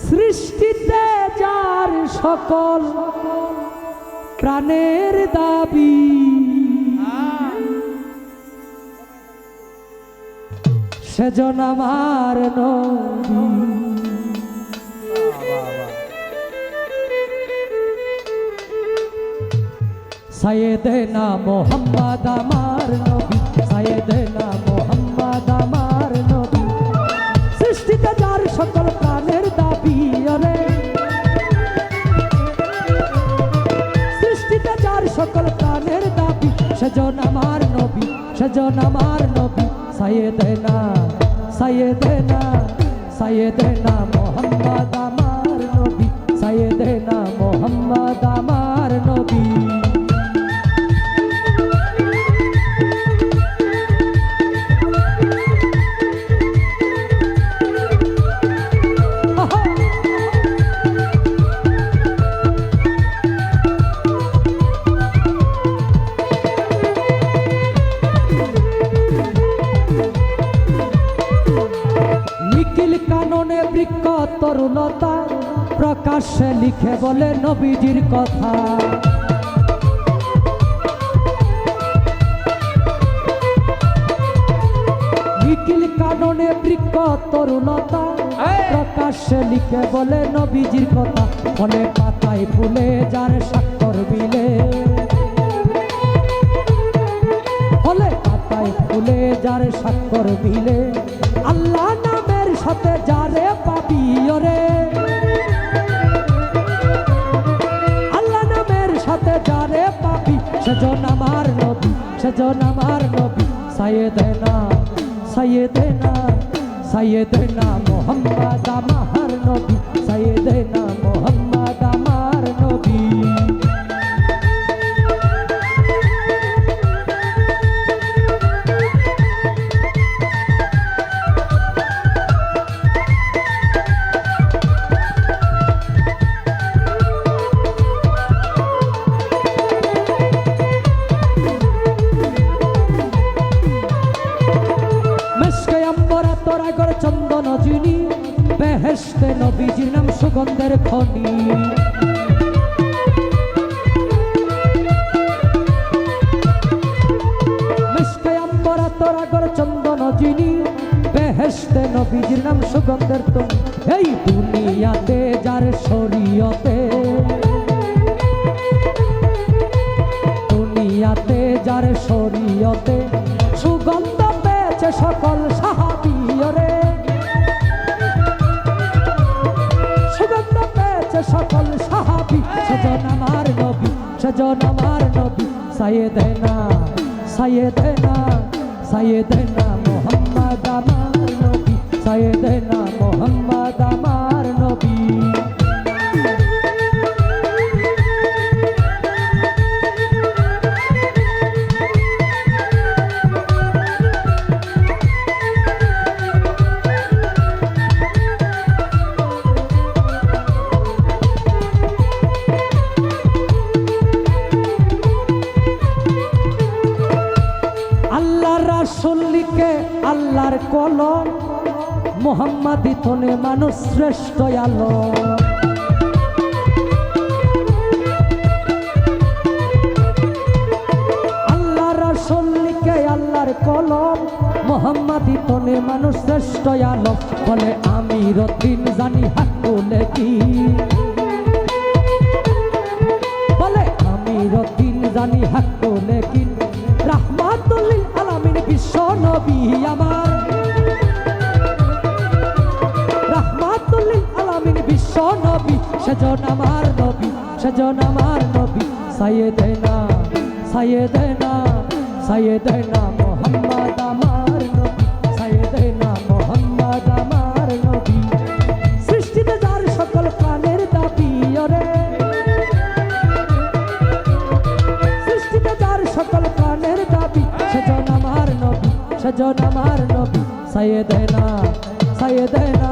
সৃষ্টিতে যার সকল প্রাণের দাবি। সেজন আমার নবী। সাইয়েদেনা মোহাম্মদ আমার নবী সাইয়েদেনা মোহাম্মদ সেজন আমার নবী সেজন আমার নবী সাইয়েদেনা সাইয়েদেনা সাইয়েদেনা মোহাম্মদ তরুণতা প্রকাশ্যে লিখে বলে নবীজির কথা। নিখিল কাননে বৃক্ষ তরুণতা প্রকাশ্যে লিখে বলে নবীজির কথা। ফলে পাতায় ফুলে যার স্বাক্ষর বিলে ফলে পাতায় ফুলে যার স্বাক্ষর বিলে আল্লাহ নামের সাথে যারে পাবি ওরে আল্লাহ নামের সাথে যারে পাপি, সেজন আমার নবী, সেজন আমার নবী। সাইয়েদেনা সাইয়ে দেনা মোহাম্মদ আমার নবী। মোহাম্মদ বেহেস্তে নবীজির নাম সুগন্ধের খনি। বেহেস্তে নবীজির নাম সুগন্ধের তো এই দুনিয়াতে যার শরীয়তে, দুনিয়াতে যার শরীয়তে সুগন্ধ পেয়েছে সকল নবী। সেজন আমার নবী সাইয়েদেনা সাইয়েদেনা সাইয়েদেনা মোহাম্মদ আমার নবী। মোহাম্মদ লিখে আল্লাহর কলম, মোহাম্মদ ইথনে মানুষ শ্রেষ্ঠ আলো। আল্লাহ রাসূল লিখে আল্লাহর কলম, মোহাম্মদ ইথনে মানুষ শ্রেষ্ঠ আলো। বলে আমি রতিন জানি হাকুলে কি? সেজন আমার নবী, সেজন আমার নবী সাইয়েদেনা সাইয়েদেনা সাইয়েদেনা মোহাম্মদ আমার নবী সাইয়েদেনা মোহাম্মদ আমার নবী। সৃষ্টিতে যার সকল প্রাণের দাবি, ওরে। সৃষ্টিতে যার সকল প্রাণের দাবি, সেজন আমার নবী, সেজন আমার নবী সাইয়েদেনা সাইয়েদেনা